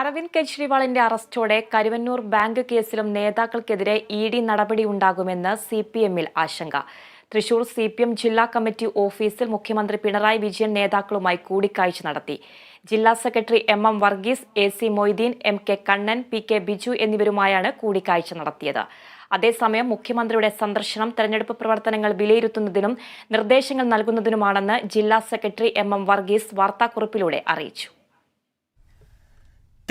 അരവിന്ദ് കെജ്രിവാളിന്റെ അറസ്റ്റോടെ കരുവന്നൂർ ബാങ്ക് കേസിലും നേതാക്കൾക്കെതിരെ ഇ ഡി നടപടിയുണ്ടാകുമെന്ന് സി പി എമ്മിൽ ആശങ്ക. തൃശൂർ സി പി എം ജില്ലാ കമ്മിറ്റി ഓഫീസിൽ മുഖ്യമന്ത്രി പിണറായി വിജയൻ നേതാക്കളുമായി കൂടിക്കാഴ്ച നടത്തി. ജില്ലാ secretary M M Varghese A C Moideen M K Kannan P K Biju എന്നിവരുമായാണ് കൂടിക്കാഴ്ച നടത്തിയത്. അതേസമയം മുഖ്യമന്ത്രിയുടെ സന്ദർശനം തെരഞ്ഞെടുപ്പ് പ്രവർത്തനങ്ങൾ വിലയിരുത്തുന്നതിനും നിർദ്ദേശങ്ങൾ നൽകുന്നതിനുമാണെന്ന് ജില്ലാ സെക്രട്ടറി എം എം വർഗീസ് വാർത്താക്കുറിപ്പിലൂടെ അറിയിച്ചു.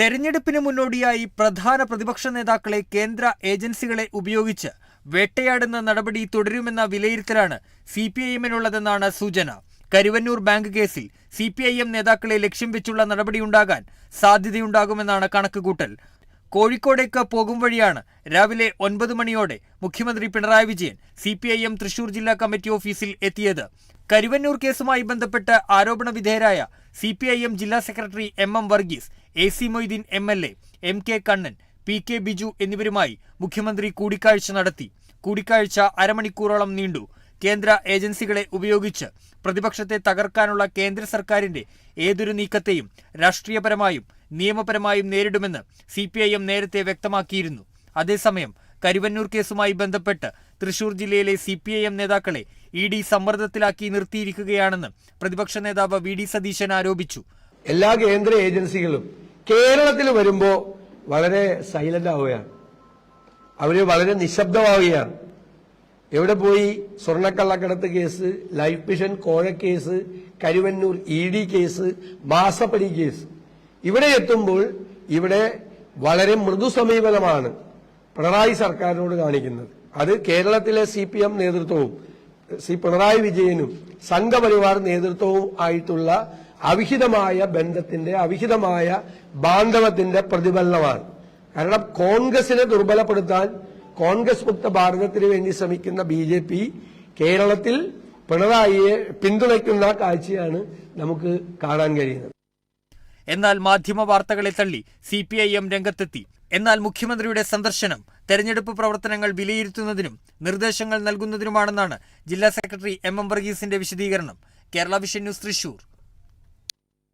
തെരഞ്ഞെടുപ്പിന് മുന്നോടിയായി പ്രധാന പ്രതിപക്ഷ നേതാക്കളെ കേന്ദ്ര ഏജൻസികളെ ഉപയോഗിച്ച് വേട്ടയാടുന്ന നടപടി തുടരുമെന്ന വിലയിരുത്തലാണ് സി പി ഐ എമ്മിനുള്ളതെന്നാണ് സൂചന. കരുവന്നൂർ ബാങ്ക് കേസിൽ സി പി ഐ എം നേതാക്കളെ ലക്ഷ്യം വെച്ചുള്ള നടപടിയുണ്ടാകാൻ സാധ്യതയുണ്ടാകുമെന്നാണ് കണക്കുകൂട്ടൽ. കോഴിക്കോടേക്ക് പോകും വഴിയാണ് രാവിലെ ഒൻപത് മണിയോടെ മുഖ്യമന്ത്രി Pinarayi Vijayan C P I M Thrissur ജില്ലാ കമ്മിറ്റി ഓഫീസിൽ എത്തിയത്. കരുവന്നൂർ കേസുമായി ബന്ധപ്പെട്ട് ആരോപണ വിധേയരായ സി പി ഐ എം ജില്ലാ secretary M M Varghese A C Moideen M L A M K Kannan P K Biju എന്നിവരുമായി മുഖ്യമന്ത്രി കൂടിക്കാഴ്ച നടത്തി. കൂടിക്കാഴ്ച അരമണിക്കൂറോളം നീണ്ടു. കേന്ദ്ര ഏജൻസികളെ ഉപയോഗിച്ച് പ്രതിപക്ഷത്തെ തകർക്കാനുള്ള കേന്ദ്ര സർക്കാരിന്റെ ഏതൊരു നീക്കത്തെയും രാഷ്ട്രീയപരമായും നിയമപരമായും നേരിടുമെന്ന് സി നേരത്തെ വ്യക്തമാക്കിയിരുന്നു. അതേസമയം കരുവന്നൂർ കേസുമായി ബന്ധപ്പെട്ട് തൃശൂർ ജില്ലയിലെ സി പി ഐ എം നേതാക്കളെ ഇ ഡി സമ്മർദ്ദത്തിലാക്കി നിർത്തിയിരിക്കുകയാണെന്ന് പ്രതിപക്ഷ നേതാവ് വി ഡി സതീശൻ ആരോപിച്ചു. എല്ലാ കേന്ദ്ര ഏജൻസികളും കേരളത്തിൽ വരുമ്പോൾ വളരെ സൈലന്റ് ആവുകയാണ്. അവർ വളരെ നിശബ്ദമാവുകയാണ്. എവിടെ പോയി? സ്വർണക്കള്ളക്കടത്ത് case life mission കോഴക്കേസ് case Karuvannur E D case മാസപ്പടി കേസ്. ഇവിടെ എത്തുമ്പോൾ ഇവിടെ വളരെ മൃദു സമീപനമാണ് പിണറായി സർക്കാരിനോട് കാണിക്കുന്നത്. അത് കേരളത്തിലെ സി പി എം നേതൃത്വവും ശ്രീ പിണറായി വിജയനും സംഘപരിവാർ നേതൃത്വവും ആയിട്ടുള്ള അവിഹിതമായ ബന്ധത്തിന്റെ അവിഹിതമായ ബാന്ധവത്തിന്റെ പ്രതിഫലനമാണ്. കാരണം കോൺഗ്രസിനെ ദുർബലപ്പെടുത്താൻ കോൺഗ്രസ് മുക്ത ഭാരതത്തിന് വേണ്ടി ശ്രമിക്കുന്ന ബി ജെ പി കേരളത്തിൽ പിണറായിയെ പിന്തുണയ്ക്കുന്ന കാഴ്ചയാണ് നമുക്ക് കാണാൻ കഴിയുന്നത്. എന്നാൽ മാധ്യമ വാർത്തകളെ തള്ളി സി പി ഐ എം രംഗത്തെത്തി. എന്നാൽ മുഖ്യമന്ത്രിയുടെ സന്ദർശനം തെരഞ്ഞെടുപ്പ് പ്രവർത്തനങ്ങൾ വിലയിരുത്തുന്നതിനും നിർദ്ദേശങ്ങൾ നൽകുന്നതിനുമാണെന്നാണ് ജില്ലാ സെക്രട്ടറി എം എം വർഗീസിന്റെ വിശദീകരണം. Kerala vision news Thrissur.